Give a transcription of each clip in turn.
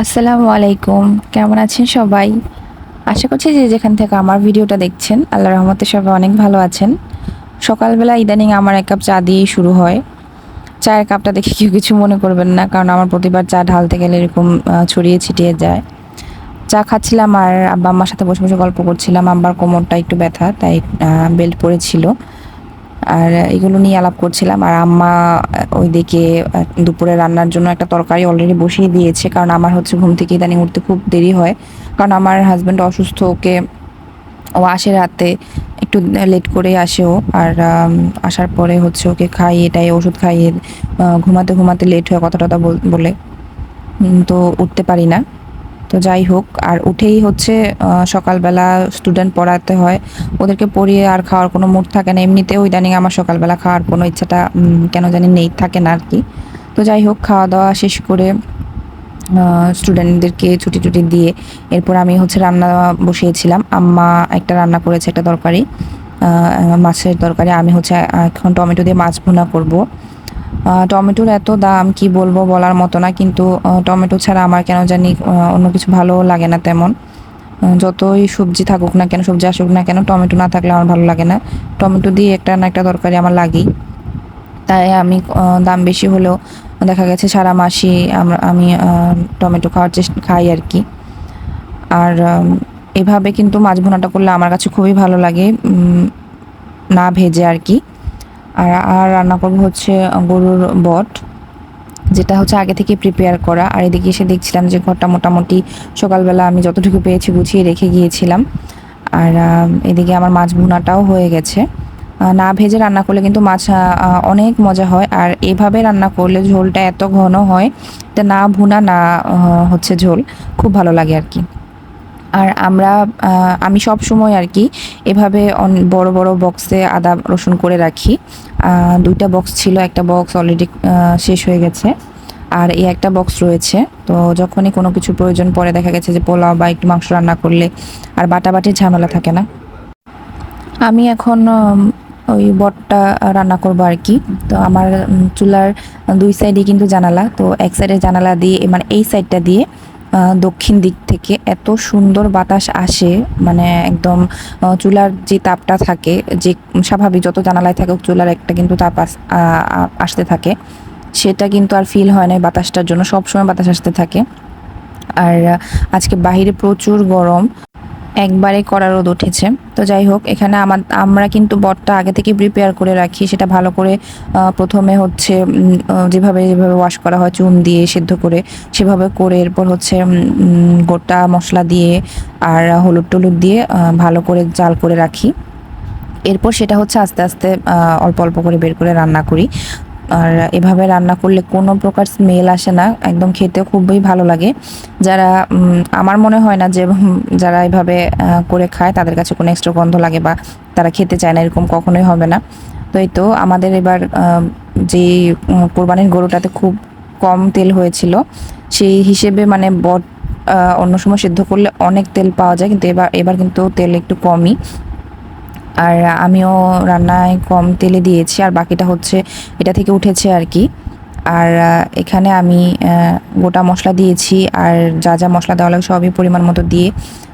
আসসালামু আলাইকুম। কেমন আছেন সবাই? আশা করছি যে যেখান থেকে আমার ভিডিওটা দেখছেন, আল্লাহ রহমতে সবাই অনেক ভালো আছেন। সকালবেলা ইদানিং আমার এক কাপ চা দিয়েই শুরু হয়। চায়ের কাপটা দেখে কেউ কিছু মনে করবেন না, কারণ আমার প্রতিবার চা ঢালতে গেলে এরকম ছড়িয়ে ছিটিয়ে যায়। চা খাচ্ছিলাম আর আব্বা আম্মার সাথে বসে বসে গল্প করছিলাম। আব্বার কোমরটা একটু ব্যথা, তাই বেল্ট পরেছিল। আর এগুলো নিয়ে আলাপ করছিলাম। আর আম্মা ওইদিকে দুপুরে রান্নার জন্য একটা তরকারি অলরেডি বসিয়ে দিয়েছে। কারণ আমার হচ্ছে ঘুম থেকে ইদানিং উঠতে খুব দেরি হয়। কারণ আমার হাজব্যান্ড অসুস্থ, ওকে ও আসে রাতে, একটু লেট করে আসে ও আর আসার পরে হচ্ছে ওকে খাইয়ে এটাই ওষুধ খাইয়ে ঘুমাতে ঘুমাতে লেট হয় কথা টথা বলে। তো উঠতে পারি না। তো যাই হোক, আর উঠেই হচ্ছে সকালবেলা স্টুডেন্ট পড়াতে হয়। ওদেরকে পড়িয়ে আর খাওয়ার কোনো মুড থাকে না। এমনিতেও ইদানিং আমার সকালবেলা খাওয়ার কোনো ইচ্ছাটা কেন জানি নেই, থাকে না আর কি তো যাই হোক, খাওয়া দাওয়া শেষ করে স্টুডেন্টদেরকে ছুটি টুটি দিয়ে এরপর আমি হচ্ছে রান্না বসিয়েছিলাম। আম্মা একটা রান্না করেছে, একটা তরকারি। মাছের তরকারি। আমি হচ্ছে এখন টমেটো দিয়ে মাছ ভুনা করব। টমেটোর এত দাম, কি বলব বলার মতো না, কিন্তু টমেটো ছাড়া আমার কেন জানি অন্য কিছু ভালো লাগে না তেমন। যতই সবজি থাকুক না কেন, সবজি আসুক না কেন, টমেটো না থাকলে আমার ভালো লাগে না। টমেটো দিয়ে একটা না একটা তরকারি আমার লাগেই। তাই আমি দাম বেশি হলেও দেখা গেছে সারা মাসই আমরা, আমি টমেটো খাওয়ার চেষ্টা খাই আর কি। আর এভাবে কিন্তু মাছ ভুনাটা করলে আমার কাছে খুবই ভালো লাগে না ভেজে আর কি। আর আর রান্না করব হচ্ছে গরুর বট, যেটা হচ্ছে আগে থেকে প্রিপেয়ার করা। আর এদিকে এসে দেখছিলাম যে ঘরটা মোটামুটি সকালবেলা আমি যতটুকু পেয়েছি গুছিয়ে রেখে গিয়েছিলাম। আর এদিকে আমার মাছ ভুনাটাও হয়ে গেছে। না ভেজে রান্না করলে কিন্তু মাছ অনেক মজা হয়। আর এভাবে রান্না করলে ঝোলটা এত ঘন হয়, এটা না ভুনা না হচ্ছে ঝোল, খুব ভালো লাগে আর কি। আর আমরা আমি সব সময় আর কি এভাবে বড় বড় বক্সে আদা রসুন করে রাখি। দুইটা বক্স ছিল, একটা বক্স অলরেডি শেষ হয়ে গেছে। আর এই একটা বক্স রয়েছে। তো যখনই কোনো কিছু প্রয়োজন পড়ে, দেখা গেছে যে পোলাও বা একটু মাংস রান্না করলে আর বাটাবাটির ঝামেলা থাকে না। আমি এখন ওই বটটা রান্না করব আর কি। তো আমার চুলার দুই সাইডে কিন্তু জানালা। তো এক সাইডে জানালা দিয়ে মানে এই সাইডটা দিয়ে দক্ষিণ দিক থেকে এত সুন্দর বাতাস আসে মানে একদম চুলার যে তাপটা থাকে, যে স্বাভাবিক যত জানালায় থাকে চুলার একটা কিন্তু তাপ আসতে থাকে, সেটা কিন্তু আর ফিল হয় না বাতাসটার জন্য, সবসময় বাতাস আসতে থাকে। আর আজকে বাহিরে প্রচুর গরম। একবারে কড়া রোদ উঠেছে। তো যাই হোক, এখানে আমার, আমরা কিন্তু বটটা আগে থেকে প্রিপেয়ার করে রাখি। সেটা ভালো করে প্রথমে হচ্ছে যেভাবে যেভাবে ওয়াশ করা হয়, চুন দিয়ে সিদ্ধ করে, সেভাবে করে এরপর হচ্ছে গোটা মশলা দিয়ে আর হলুদ টলুদ দিয়ে ভালো করে জাল করে রাখি। এরপর সেটা হচ্ছে আস্তে আস্তে অল্প অল্প করে বের করে রান্না করি। আর এভাবে রান্না করলে কোনো প্রকার স্মেল আসে না। একদম খেতে খুবই ভালো লাগে। যারা আমার মনে হয় না যে যারা এভাবে করে খায় তাদের কাছে কোনো এক্সট্রা গন্ধ লাগে বা তারা খেতে চায় না, এরকম কখনোই হবে না। তো এই তো আমাদের এবার যে কোরবানির গরুটাতে খুব কম তেল হয়েছিল, সেই হিসেবে মানে বট অন্য সময় সিদ্ধ করলে অনেক তেল পাওয়া যায়, কিন্তু এবার এবার কিন্তু তেল একটু কমই। আর আমিও রান্নায় কম তেলে দিয়েছি, আর বাকিটা হচ্ছে এটা থেকে উঠেছে আর কি। আর এখানে আমি গোটা মশলা দিয়েছি, আর যা যা মশলা দেওয়া লাগে সবই পরিমাণ মতো দিয়ে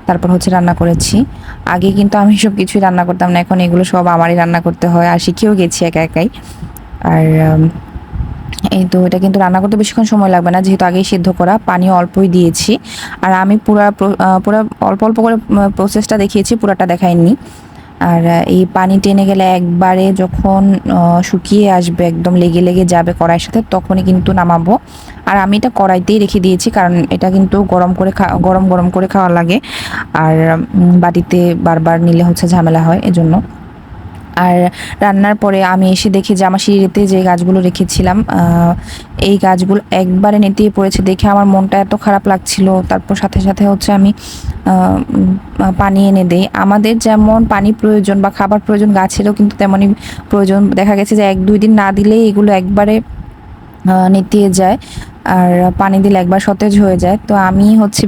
তারপর হচ্ছে রান্না করেছি। আগে কিন্তু আমি সব কিছুই রান্না করতাম না, এখন এগুলো সব আমারই রান্না করতে হয়, আর শিখেও গেছি একা একাই। আর এই তো এটা কিন্তু রান্না করতে বেশিক্ষণ সময় লাগবে না, যেহেতু আগেই সিদ্ধ করা পানি অল্পই দিয়েছি। আর আমি পুরা প্র- অল্প অল্প করে প্রসেসটা দেখিয়েছি, পুরাটা দেখাইনি। আর এই পানি টেনে গেলে একবারে যখন শুকিয়ে আসবে, একদম লেগে লেগে যাবে কড়াইয়ের সাথে, তখনই কিন্তু নামাবো। আর আমি এটা কড়াইতেই রেখে দিয়েছি, কারণ এটা কিন্তু গরম করে গরম গরম করে খাওয়া লাগে। আর বাটিতে বারবার নিলে হচ্ছে ঝামেলা হয়, এজন্য। আর রান্নার পরে আমি এসে দেখি যে আমার সিঁড়িতে যে গাছগুলো রেখেছিলাম এই গাছগুলো একবারে নেতিয়ে পড়েছে দেখে আমার মনটা এত খারাপ লাগছিল। তারপর সাথে সাথে হচ্ছে আমি পানি এনে দেই। আমাদের যেমন পানি প্রয়োজন বা খাবার প্রয়োজন, গাছেরও কিন্তু তেমনই প্রয়োজন। দেখা গেছে যে এক, দুই দিন না দিলেই এগুলো একবারে নেতিয়ে যায় আর পানি দিলে একবার সতেজ হয়ে যায়। তো আমি হচ্ছে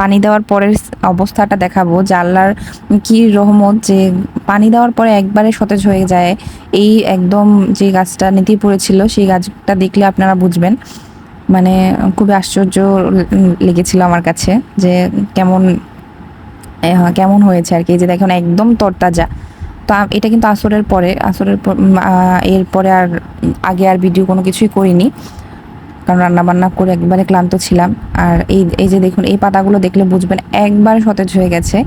পানি দেওয়ার পরের অবস্থাটা দেখাবো যে আল্লাহর কি রহমত যে পানি দেওয়ার পরে একবারে সতেজ হয়ে যায়। এই একদম যে গাছটা নেতিয়ে পড়েছিল, সেই গাছটা দেখলে আপনারা বুঝবেন। মানে খুবই আশ্চর্য লেগেছিল আমার কাছে যে কেমন কেমন হয়েছে আর কি? যে দেখুন, একদম তরতাজা। তো এটা কিন্তু আসরের পরে, আসরের এরপরে আর আগে আর ভিডিও কোনো কিছুই করিনি। কারণ রান্না বান্না করে একবারে ক্লান্ত ছিলাম। আর এই এই যে দেখুন, এই পাতাগুলো দেখলে বুঝবেন একবার সতেজ হয়ে গেছে।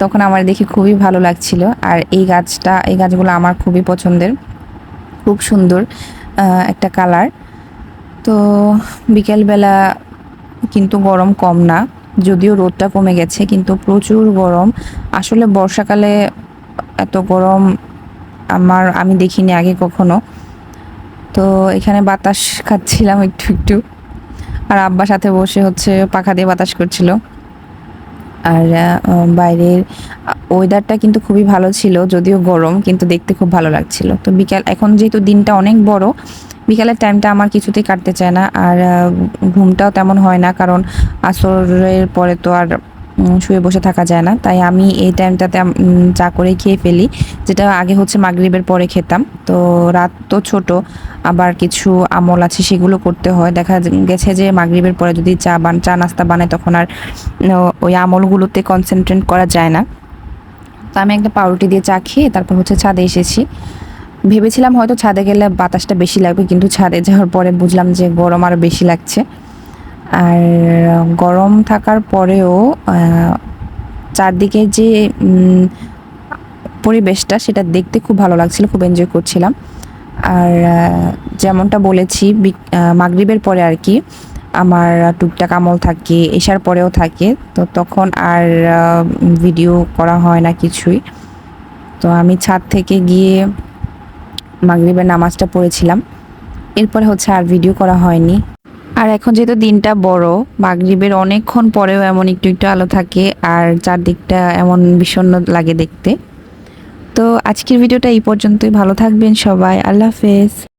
তখন আমার দেখে খুবই ভালো লাগছিল। আর এই গাছটা, এই গাছগুলো আমার খুবই পছন্দের। খুব সুন্দর একটা কালার। তো বিকেলবেলা কিন্তু গরম কম না। যদিও রোদটা কমে গেছে, কিন্তু প্রচুর গরম। আসলে বর্ষাকালে এত গরম আমার, আমি দেখিনি আগে কখনো। তো এখানে বাতাস খাচ্ছিলাম একটু একটু। আর আব্বার সাথে বসে হচ্ছে পাখা দিয়ে বাতাস করছিল। আর বাইরের ওয়েদারটা কিন্তু খুবই ভালো ছিল, যদিও গরম, কিন্তু দেখতে খুব ভালো লাগছিল। তো বিকাল, এখন যেহেতু দিনটা অনেক বড় বিকালের টাইমটা আমার কিছুতেই কাটতে চায় না আর ঘুমটাও তেমন হয় না কারণ আসরের পরে তো আর শুয়ে বসে থাকা যায় না। তাই আমি এই টাইমটাতে চা করে খেয়ে ফেলি। যেটা আগে হচ্ছে মাগরিবের পরে খেতাম। তো রাত তো ছোট, আবার কিছু আমল আছে সেগুলো করতে হয়। দেখা গেছে যে মাগরিবের পরে যদি চা বান, চা নাস্তা বানায় তখন আর ওই আমলগুলোতে কনসেন্ট্রেট করা যায় না। তো আমি একটা পাউরুটি দিয়ে চা খেয়ে তারপর হচ্ছে ছাদে এসেছি। ভেবেছিলাম হয়তো ছাদে গেলে বাতাসটা বেশি লাগবে, কিন্তু ছাদে যাওয়ার পরে বুঝলাম যে গরম আরও বেশি লাগছে। আর গরম থাকার পরেও চারদিকে যে পরিবেশটা সেটা দেখতে খুব ভালো লাগছিল, খুব এনজয় করছিলাম। আর যেমনটা বলেছি মাগরিবের পরে আর কি, আমার টুকটাক আমল থাকে এসার পরেও থাকে, তো তখন আর ভিডিও করা হয় না কিছুই। তো আমি ছাদ থেকে গিয়ে মাগরিবের নামাজটা পড়েছিলাম। এরপরে হচ্ছে আর ভিডিও করা হয়নি। আর এখন যেহেতু দিনটা বড়, মাগরিবের অনেকক্ষণ পরেও এমন একটু একটু আলো থাকে আর চারদিকটা এমন বিষণ্ণ লাগে দেখতে। তো আজকের ভিডিওটা এই পর্যন্তই। ভালো থাকবেন সবাই। আল্লাহ হাফেজ।